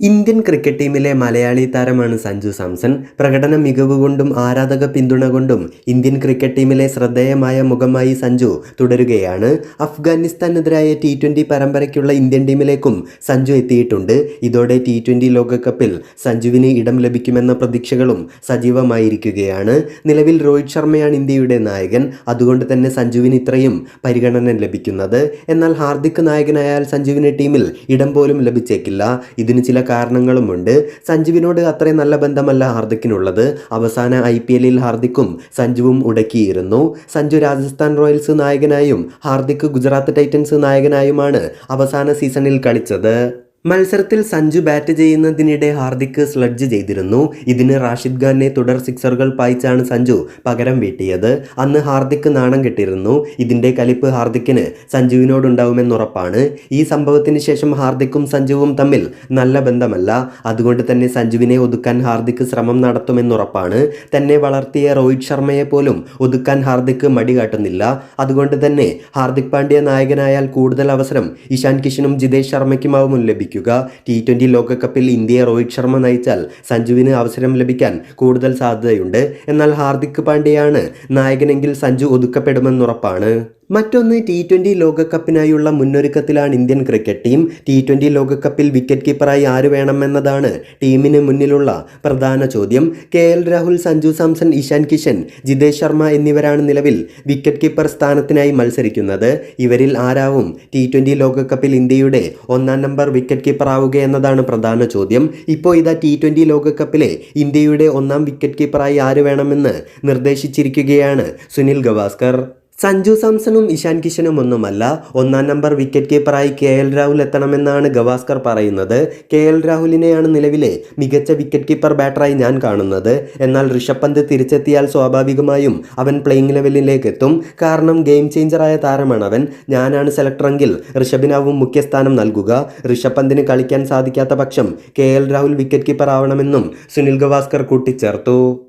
Indian cricket ടീമിലെ മലയാളി താരമാണ് സഞ്ജു സാംസൺ. പ്രകടന മികവ് കൊണ്ടും ആരാധക പിന്തുണ കൊണ്ടും ഇന്ത്യൻ ക്രിക്കറ്റ് ടീമിലെ ശ്രദ്ധേയമായ മുഖമായി സഞ്ജു തുടരുകയാണ്. അഫ്ഗാനിസ്ഥാനെതിരായ ടി ട്വന്റി പരമ്പരയ്ക്കുള്ള ഇന്ത്യൻ ടീമിലേക്കും സഞ്ജു എത്തിയിട്ടുണ്ട്. ഇതോടെ ടി ട്വന്റി ലോകകപ്പിൽ സഞ്ജുവിന് ഇടം ലഭിക്കുമെന്ന പ്രതീക്ഷകളും സജീവമായിരിക്കുകയാണ്. നിലവിൽ രോഹിത് ശർമ്മയാണ് ഇന്ത്യയുടെ നായകൻ. അതുകൊണ്ട് തന്നെ സഞ്ജുവിന് ഇത്രയും പരിഗണന ലഭിക്കുന്നത്. എന്നാൽ ഹാർദിക് നായകനായാൽ സഞ്ജുവിന് ടീമിൽ ഇടം പോലും ലഭിച്ചേക്കില്ല. ഇതിന് ചില കാരണങ്ങളുമുണ്ട്. സഞ്ജുവിനോട് അത്രയും നല്ല ബന്ധമല്ല ഹാർദിക്കിനുള്ളത്. അവസാന ഐ പി എല്ലിൽ ഹാർദിക്കും സഞ്ജുവും ഉടക്കിയിരുന്നു. സഞ്ജു രാജസ്ഥാൻ റോയൽസ് നായകനായും ഹാർദിക് ഗുജറാത്ത് ടൈറ്റൻസ് നായകനായുമാണ് അവസാന സീസണിൽ കളിച്ചത്. മത്സരത്തിൽ സഞ്ജു ബാറ്റ് ചെയ്യുന്നതിനിടെ ഹാർദിക് സ്ലഡ്ജ് ചെയ്തിരുന്നു. ഇതിന് റാഷിദ് ഖാനെ തുടർ സിക്സറുകൾ പായിച്ചാണ് സഞ്ജു പകരം വീട്ടിയത്. അന്ന് ഹാർദിക് നാണം കെട്ടിരുന്നു. ഇതിന്റെ കലിപ്പ് ഹാർദിക്കിന് സഞ്ജുവിനോടുണ്ടാവുമെന്നുറപ്പാണ് ഈ സംഭവത്തിന് ശേഷം ഹാർദിക്കും സഞ്ജുവും തമ്മിൽ നല്ല ബന്ധമല്ല. അതുകൊണ്ട് തന്നെ സഞ്ജുവിനെ ഒതുക്കാൻ ഹാർദിക് ശ്രമം നടത്തുമെന്നുറപ്പാണ് തന്നെ വളർത്തിയ രോഹിത് ശർമ്മയെ പോലും ഒതുക്കാൻ ഹാർദിക് മടി കാട്ടുന്നില്ല. അതുകൊണ്ട് തന്നെ ഹാർദിക് പാണ്ഡ്യ നായകനായാൽ കൂടുതൽ അവസരം ഇഷാൻ കിഷനും ജിതേഷ് ശർമ്മയ്ക്കുമാവും ലഭിക്കുക ടി ട്വന്റി ലോകകപ്പിൽ ഇന്ത്യയെ രോഹിത് ശർമ്മ നയിച്ചാൽ സഞ്ജുവിന് അവസരം ലഭിക്കാൻ കൂടുതൽ സാധ്യതയുണ്ട്. എന്നാൽ ഹാർദിക് പാണ്ഡ്യയാണ് നായകനെങ്കിൽ സഞ്ജു ഒതുക്കപ്പെടുമെന്നുറപ്പാണ്. മറ്റൊന്ന് ടി ട്വന്റി ലോകകപ്പിനായുള്ള മുന്നൊരുക്കത്തിലാണ് Indian cricket team. T twenty ലോകകപ്പിൽ വിക്കറ്റ് കീപ്പറായി ആര് വേണമെന്നതാണ് ടീമിന് മുന്നിലുള്ള പ്രധാന ചോദ്യം. കെ എൽ രാഹുൽ സഞ്ജു സാംസൺ ഇഷാൻ കിഷൻ ജിതേഷ് ശർമ്മ എന്നിവരാണ് നിലവിൽ വിക്കറ്റ് കീപ്പർ സ്ഥാനത്തിനായി മത്സരിക്കുന്നത്. ഇവരിൽ ആരാവും ടി ട്വന്റി ലോകകപ്പിൽ ഇന്ത്യയുടെ ഒന്നാം നമ്പർ വിക്കറ്റ് കീപ്പർ ആവുക എന്നതാണ് പ്രധാന ചോദ്യം. ഇപ്പോൾ ഇതാ ടി ട്വന്റി ലോകകപ്പിലെ ഇന്ത്യയുടെ ഒന്നാം വിക്കറ്റ് കീപ്പറായി ആര് വേണമെന്ന് നിർദ്ദേശിച്ചിരിക്കുകയാണ് സുനിൽ ഗവാസ്കർ. സഞ്ജു സാംസണും ഇഷാൻ കിഷനും ഒന്നുമല്ല. ഒന്നാം നമ്പർ വിക്കറ്റ് കീപ്പറായി കെ എൽ രാഹുൽ എത്തണമെന്നാണ് ഗവാസ്കർ പറയുന്നത്. കെ എൽ രാഹുലിനെയാണ് നിലവിലെ മികച്ച വിക്കറ്റ് കീപ്പർ ബാറ്ററായി ഞാൻ കാണുന്നത്. എന്നാൽ ഋഷഭ് പന്ത് തിരിച്ചെത്തിയാൽ സ്വാഭാവികമായും അവൻ പ്ലേയിങ് ലെവലിലേക്ക് എത്തും. കാരണം ഗെയിം ചേഞ്ചറായ താരമാണ് അവൻ ഞാനാണ് സെലക്ടറെങ്കിൽ ഋഷഭിനാവും മുഖ്യസ്ഥാനം നൽകുക. ഋഷഭ് പന്തിന് കളിക്കാൻ സാധിക്കാത്ത പക്ഷം K L Rahul wicket keeper ആവണമെന്നും Sunil Gavaskar കൂട്ടിച്ചേർത്തു.